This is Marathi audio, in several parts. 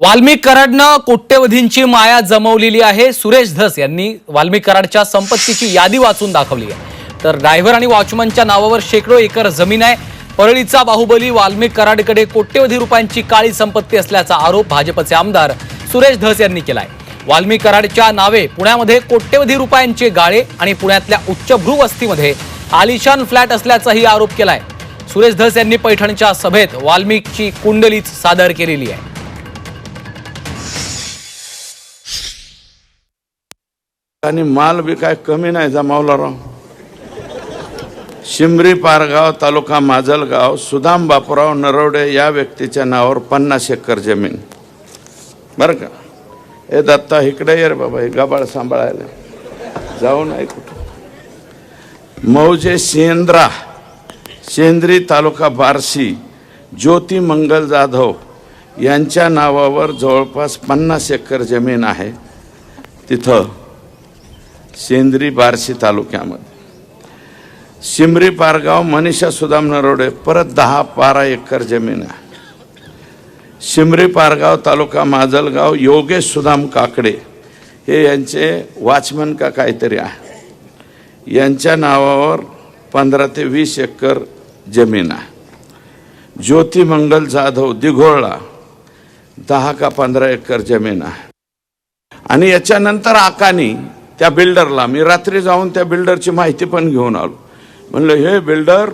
वाल्मिक कराडनं कोट्यवधींची माया जमवलेली आहे. सुरेश धस यांनी वाल्मिक कराडच्या संपत्तीची यादी वाचून दाखवली आहे. तर ड्रायव्हर आणि वॉचमनच्या नावावर शेकडो एकर जमीन आहे. परळीचा बाहुबली वाल्मिक कराडकडे कोट्यवधी रुपयांची काळी संपत्ती असल्याचा आरोप भाजपचे आमदार सुरेश धस यांनी केलाय. वाल्मिक कराडच्या नावे पुण्यामध्ये कोट्यवधी रुपयांचे गाळे आणि पुण्यातल्या उच्चभ्रू वस्तीमध्ये आलिशान फ्लॅट असल्याचाही आरोप केला आहे सुरेश धस यांनी पैठणच्या सभेत वाल्मिकची कुंडलीच सादर केलेली आहे. आणि माल बी काय कमी नाही जमावला राव शिमरी पारगाव तालुका माजलगाव सुदाम बापूराव नरवडे या व्यक्तीच्या नावावर पन्नास एकर जमीन. बरं का? हे दत्ता इकडे ये रे बाबा हे गबाळ सांभाळायला. जाऊ नाही कुठं. मौजे शेंद्रा शेंद्री तालुका बार्शी ज्योती मंगल जाधव यांच्या नावावर जवळपास पन्नास एकर जमीन आहे. तिथं सेंद्री बार्शी तालुक्यामध्ये. शिमरी पारगाव मनीषा सुदाम नरोडे परत दहा बारा एकर जमीन आहे. शिमरी पारगाव तालुका माजलगाव योगेश सुदाम काकडे हे यांचे वॉचमन का काहीतरी आहे. यांच्या नावावर पंधरा ते वीस एकर जमीन आहे. ज्योती मंगल जाधव दिघोळला दहा का पंधरा एकर जमीन आहे. आणि याच्यानंतर आकानी त्या बिल्डरला मी रात्री जाऊन त्या बिल्डरची माहिती पण घेऊन आलो. म्हणलं हे बिल्डर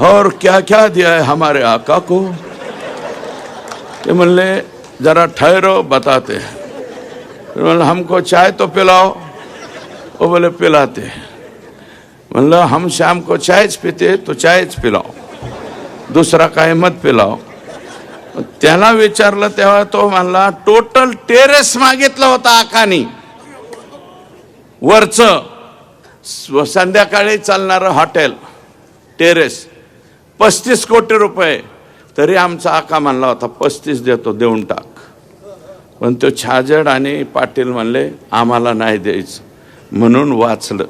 और क्या क्या दिया है हमारे आका को? ते म्हणले जरा ठहरो बताते म्हणलं हमको चाय तो पिलाओ. वो बोले पिलाते म्हणलं हम शाम को चायच पिते तो चायच पिलाओ। दुसरा काय मत पिलाओ? त्याला विचारलं तेव्हा तो म्हणला टोटल टेरेस मागितला होता आकानी. वरचं संध्याकाळी चालणारं हॉटेल टेरेस पस्तीस कोटी रुपये. तरी आमचा आका म्हणला होता पस्तीस देतो देऊन टाक. पण तो छाजड आणि पाटील म्हणले आम्हाला नाही द्यायचं. म्हणून वाचलं.